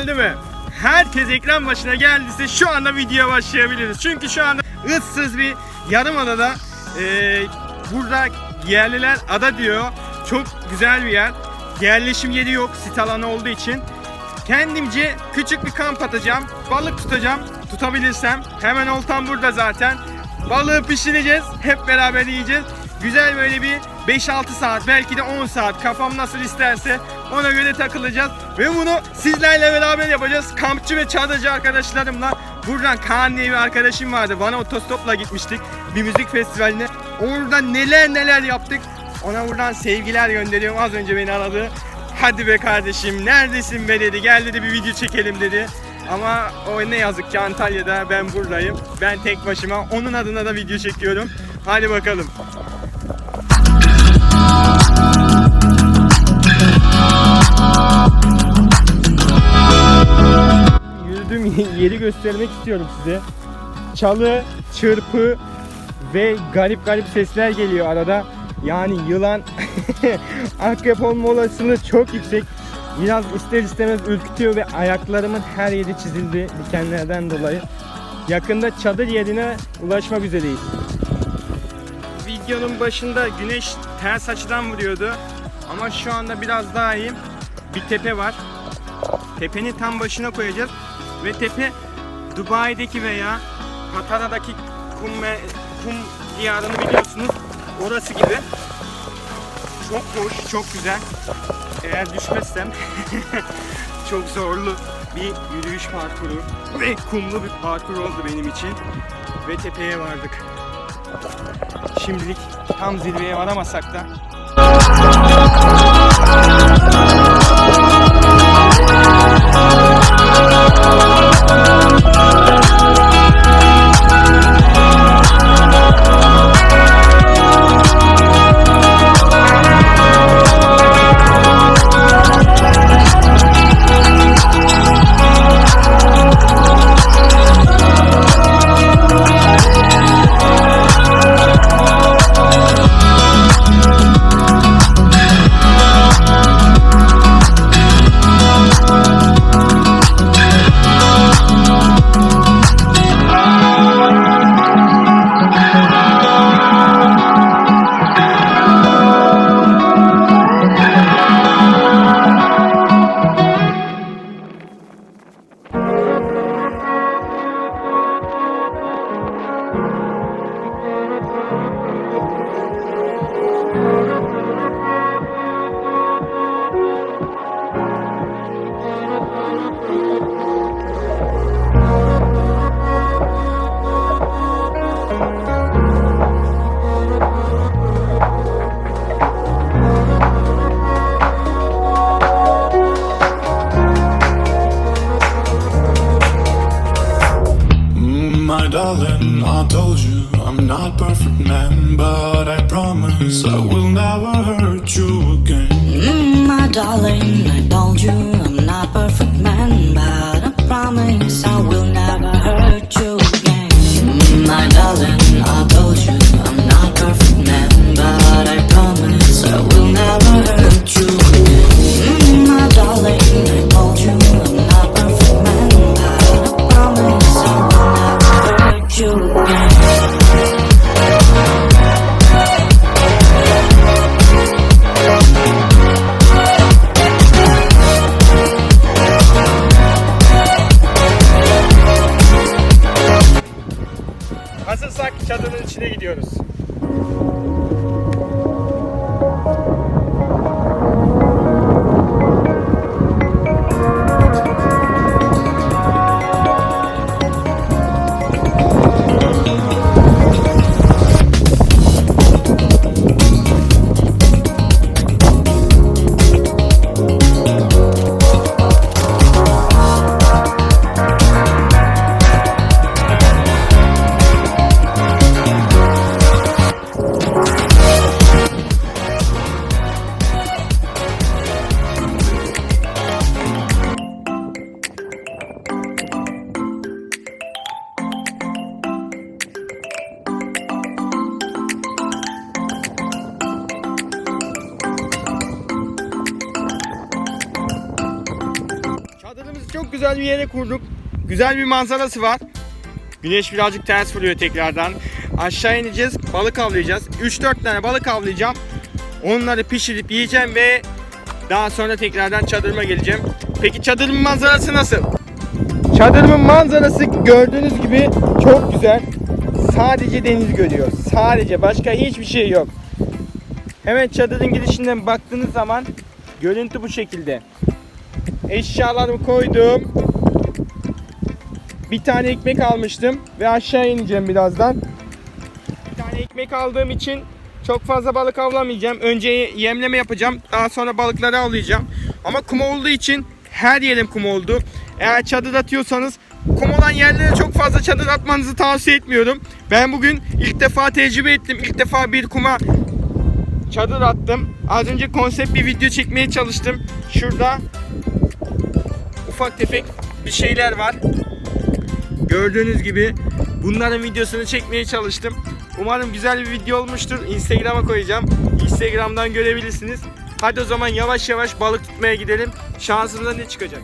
Geldi mi? Herkes ekran başına geldiyse şu anda videoya başlayabiliriz. Çünkü şu anda ıssız bir yarım adada e, burada yerliler ada diyor. Çok güzel bir yer. Yerleşim yeri yok sit alanı olduğu için. Kendimce küçük bir kamp atacağım. Balık tutacağım. Tutabilirsem. Hemen oltam burada zaten. Balığı pişireceğiz. Hep beraber yiyeceğiz. Güzel böyle bir 5-6 saat belki de 10 saat kafam nasıl isterse ona göre takılacağız. Ve bunu sizlerle beraber yapacağız. Kampçı ve çadırcı arkadaşlarımla. Buradan Kaan diye bir arkadaşım vardı. Bana otostopla gitmiştik bir müzik festivaline. Orada neler neler yaptık. Ona buradan sevgiler gönderiyorum. Az önce beni aradı. Hadi be kardeşim neredesin be dedi. Gel dedi bir video çekelim dedi. Ama o ne yazık ki Antalya'da ben buradayım. Ben tek başıma onun adına da video çekiyorum. Hadi bakalım. yeri göstermek istiyorum size. Çalı, çırpı ve garip garip sesler geliyor arada. Yani yılan, akrep olma olasılığı çok yüksek. Biraz ister istemez ürkütüyor ve ayaklarımın her yeri çizildi dikenlerden dolayı. Yakında çadır yerine ulaşmak üzereyiz. Videonun başında güneş ters açıdan vuruyordu. Ama şu anda biraz daha iyi. Bir tepe var. Tepenin tam başına koyacağız. Ve tepe Dubai'deki veya Patara'daki kum, ve, kum diyarını biliyorsunuz. Orası gibi. Çok hoş, çok güzel. Eğer düşmezsem çok zorlu bir yürüyüş parkuru ve kumlu bir parkur oldu benim için. Ve tepeye vardık. Şimdilik tam zirveye varamasak da Oh, you. I'm perfect man, but I promise I will never hurt you again. Mm, my darling, I told you I'm not perfect man, but I promise I will never güzel bir yere kurduk. Güzel bir manzarası var. Güneş birazcık ters vuruyor tekrardan. Aşağı ineceğiz, balık avlayacağız. 3-4 tane balık avlayacağım. Onları pişirip yiyeceğim ve daha sonra tekrardan çadırıma geleceğim. Peki çadırımın manzarası nasıl? Çadırımın manzarası gördüğünüz gibi çok güzel. Sadece deniz görüyor. Sadece başka hiçbir şey yok. Hemen çadırın girişinden baktığınız zaman görüntü bu şekilde. Eşyalarımı koydum. Bir tane ekmek almıştım ve aşağı ineceğim birazdan. Bir tane ekmek aldığım için çok fazla balık avlamayacağım. Önce yemleme yapacağım. Daha sonra balıkları avlayacağım. Ama kum olduğu için her yerim kum oldu. Eğer çadır atıyorsanız kum olan yerlere çok fazla çadır atmanızı tavsiye etmiyorum. Ben bugün ilk defa tecrübe ettim. İlk defa bir kuma çadır attım. Az önce konsept bir video çekmeye çalıştım. Şurada ufak tefek bir şeyler var. Gördüğünüz gibi bunların videosunu çekmeye çalıştım. Umarım güzel bir video olmuştur. Instagram'a koyacağım. Instagram'dan görebilirsiniz. Hadi o zaman yavaş yavaş balık tutmaya gidelim. Şansımıza ne çıkacak?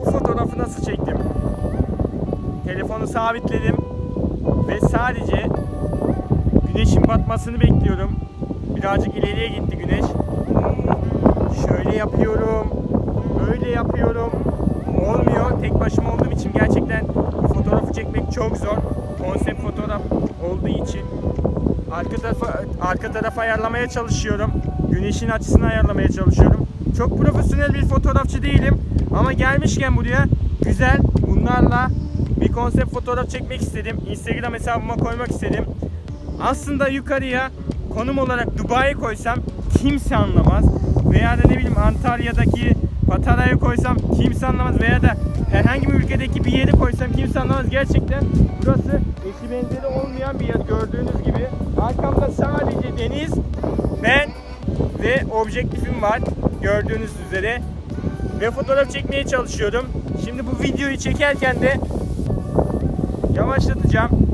Bu fotoğrafı nasıl çektim? Telefonu sabitledim ve sadece güneşin batmasını bekliyorum. Birazcık ileriye gitti güneş. Şöyle yapıyorum. Böyle yapıyorum. Olmuyor. Tek başıma olduğum için gerçekten fotoğrafı çekmek çok zor. Konsept fotoğraf olduğu için arka tarafa arka tarafa ayarlamaya çalışıyorum. Güneşin açısını ayarlamaya çalışıyorum. Çok profesyonel bir fotoğrafçı değilim ama gelmişken buraya güzel bunlarla bir konsept fotoğraf çekmek istedim. Instagram hesabıma koymak istedim. Aslında yukarıya konum olarak Dubai'yi koysam kimse anlamaz. Veya da ne bileyim Antalya'daki Patara'yı koysam kimse anlamaz. Veya da herhangi bir ülkedeki bir yeri koysam kimse anlamaz. Gerçekten burası eşi benzeri olmayan bir yer gördüğünüz gibi. Arkamda sadece deniz, ben ve objektifim var gördüğünüz üzere. Ve fotoğraf çekmeye çalışıyorum. Şimdi bu videoyu çekerken de yavaşlatacağım.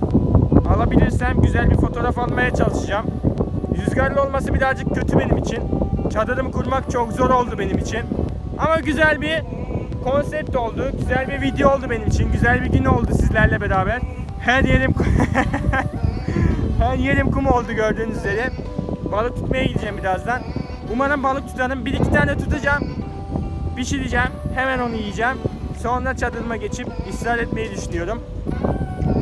Alabilirsem güzel bir fotoğraf almaya çalışacağım. Rüzgarlı olması birazcık kötü benim için. Çadırımı kurmak çok zor oldu benim için. Ama güzel bir konsept oldu. Güzel bir video oldu benim için. Güzel bir gün oldu sizlerle beraber. Her yerim her yerim kum oldu gördüğünüz üzere. Balık tutmaya gideceğim birazdan. Umarım balık tutarım. Bir iki tane tutacağım. Pişireceğim. Hemen onu yiyeceğim. Sonra çadırıma geçip istirahat etmeyi düşünüyorum.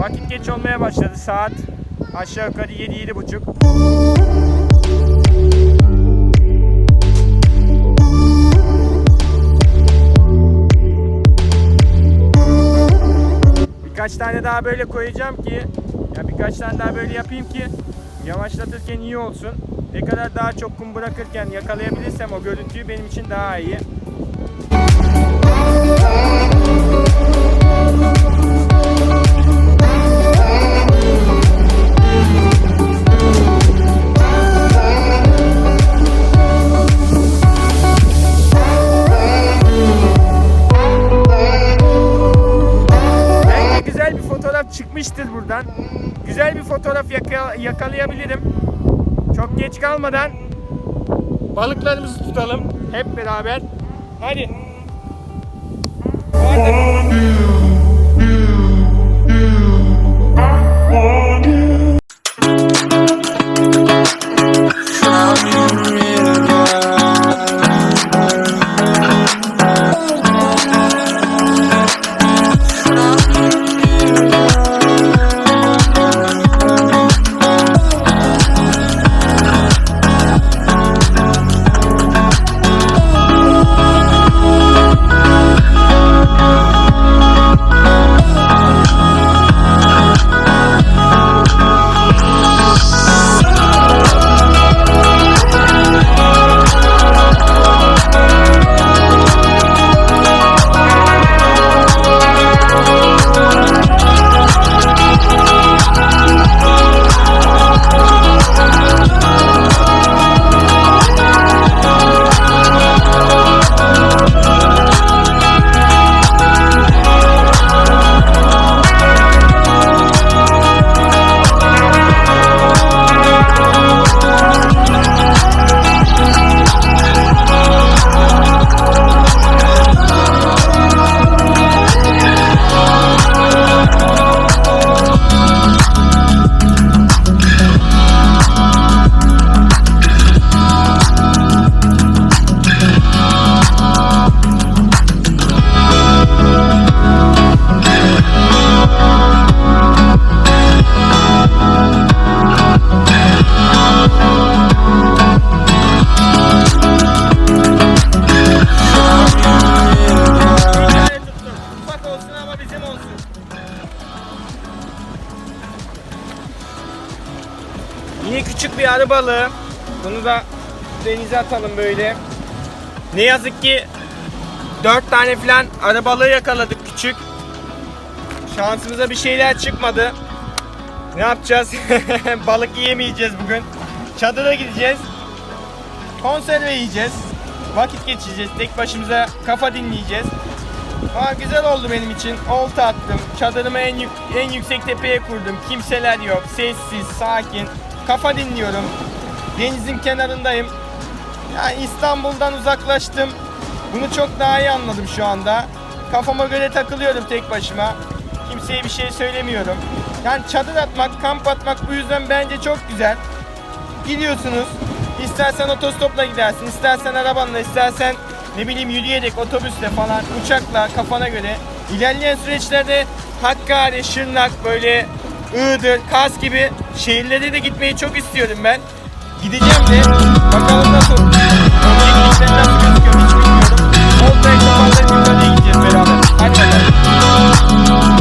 Vakit geç olmaya başladı. Saat aşağı yukarı 7 buçuk. Birkaç tane daha böyle koyacağım ki ya birkaç tane daha böyle yapayım ki yavaşlatırken iyi olsun. Ne kadar daha çok kum bırakırken yakalayabilirsem o görüntüyü benim için daha iyi. Yakalayabilirim. Çok geç kalmadan balıklarımızı tutalım hep beraber. Hadi. Bu arı balığı. Bunu da denize atalım böyle. Ne yazık ki 4 tane falan arı balığı yakaladık küçük. Şansımıza bir şeyler çıkmadı. Ne yapacağız? Balık yiyemeyeceğiz bugün. Çadıra gideceğiz. Konserve yiyeceğiz. Vakit geçireceğiz. Tek başımıza kafa dinleyeceğiz. Aa, güzel oldu benim için. Olta attım. Çadırımı en, yük- en yüksek tepeye kurdum. Kimseler yok. Sessiz, sakin. Kafa dinliyorum. Denizin kenarındayım. Yani İstanbul'dan uzaklaştım. Bunu çok daha iyi anladım şu anda. Kafama göre takılıyorum tek başıma. Kimseye bir şey söylemiyorum. Yani çadır atmak, kamp atmak bu yüzden bence çok güzel. Gidiyorsunuz. İstersen otostopla gidersin, istersen arabanla, istersen ne bileyim yürüyerek, otobüsle falan, uçakla kafana göre. İlerleyen süreçlerde Hakkari, Şırnak, böyle Iğdır, Kars gibi şehirlere de gitmeyi çok istiyorum ben. Gideceğim de bakalım nasıl. Önce gidişler nasıl gözüküyor hiç bilmiyorum. Oltaya kapalı yukarıya gideceğiz beraber. Hadi bakalım.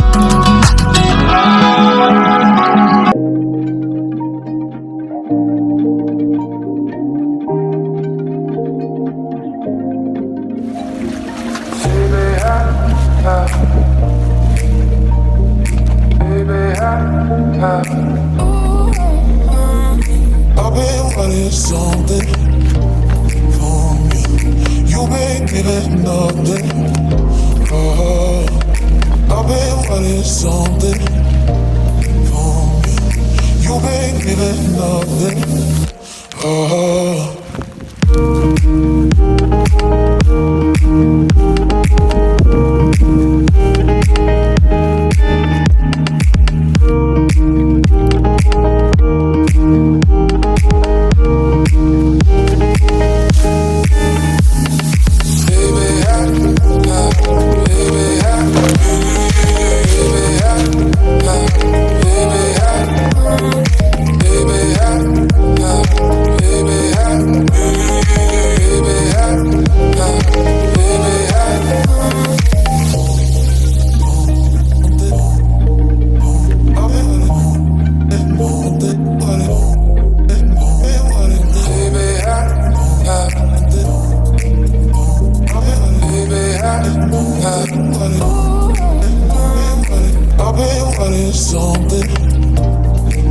Something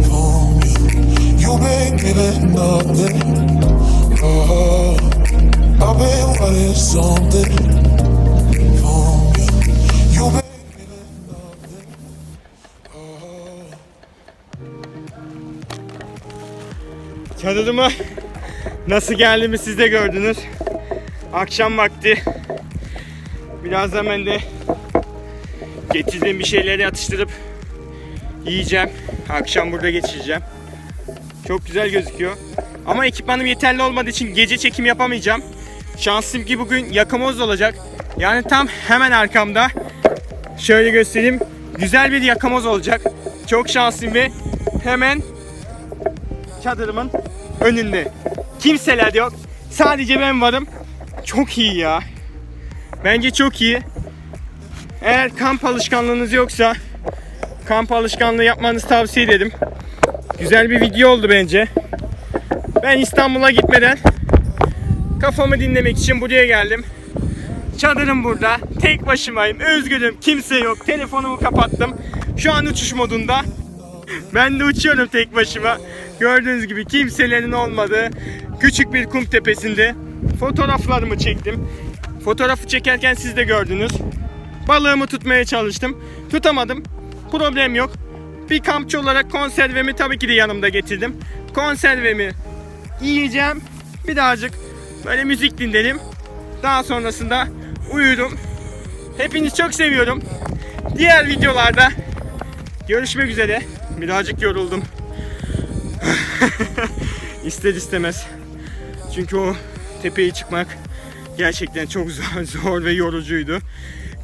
from you. You make me nothing. Oh, I've been wanting something from nasıl geldiğimi siz de gördünüz. Akşam vakti. Birazdan ben de getirdiğim bir şeyleri atıştırıp yiyeceğim. Akşam burada geçireceğim. Çok güzel gözüküyor. Ama ekipmanım yeterli olmadığı için gece çekim yapamayacağım. Şanslıyım ki bugün yakamoz olacak. Yani tam hemen arkamda. Şöyle göstereyim. Güzel bir yakamoz olacak. Çok şanslıyım ve hemen çadırımın önünde. Kimseler yok. Sadece ben varım. Çok iyi ya. Bence çok iyi. Eğer kamp alışkanlığınız yoksa kamp alışkanlığı yapmanızı tavsiye ederim. Güzel bir video oldu bence. Ben İstanbul'a gitmeden kafamı dinlemek için buraya geldim. Çadırım burada. Tek başımayım. Özgürüm. Kimse yok. Telefonumu kapattım. Şu an uçuş modunda. Ben de uçuyorum tek başıma. Gördüğünüz gibi kimselerin olmadığı küçük bir kum tepesinde fotoğraflarımı çektim. Fotoğrafı çekerken siz de gördünüz. Balığımı tutmaya çalıştım. Tutamadım. Problem yok. Bir kampçı olarak konservemi tabii ki de yanımda getirdim. Konservemi yiyeceğim. Birazcık böyle müzik dinledim. Daha sonrasında uyudum. Hepinizi çok seviyorum. Diğer videolarda görüşmek üzere. Birazcık yoruldum. İster istemez. Çünkü o tepeye çıkmak gerçekten çok zor, zor ve yorucuydu.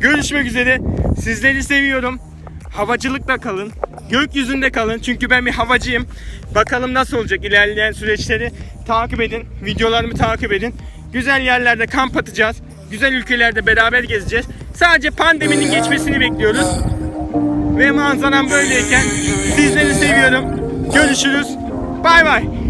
Görüşmek üzere. Sizleri seviyorum. Havacılıkla kalın. Gökyüzünde kalın. Çünkü ben bir havacıyım. Bakalım nasıl olacak ilerleyen süreçleri takip edin. Videolarımı takip edin. Güzel yerlerde kamp atacağız. Güzel ülkelerde beraber gezeceğiz. Sadece pandeminin geçmesini bekliyoruz. Ve manzaram böyleyken sizleri seviyorum. Görüşürüz. Bay bay.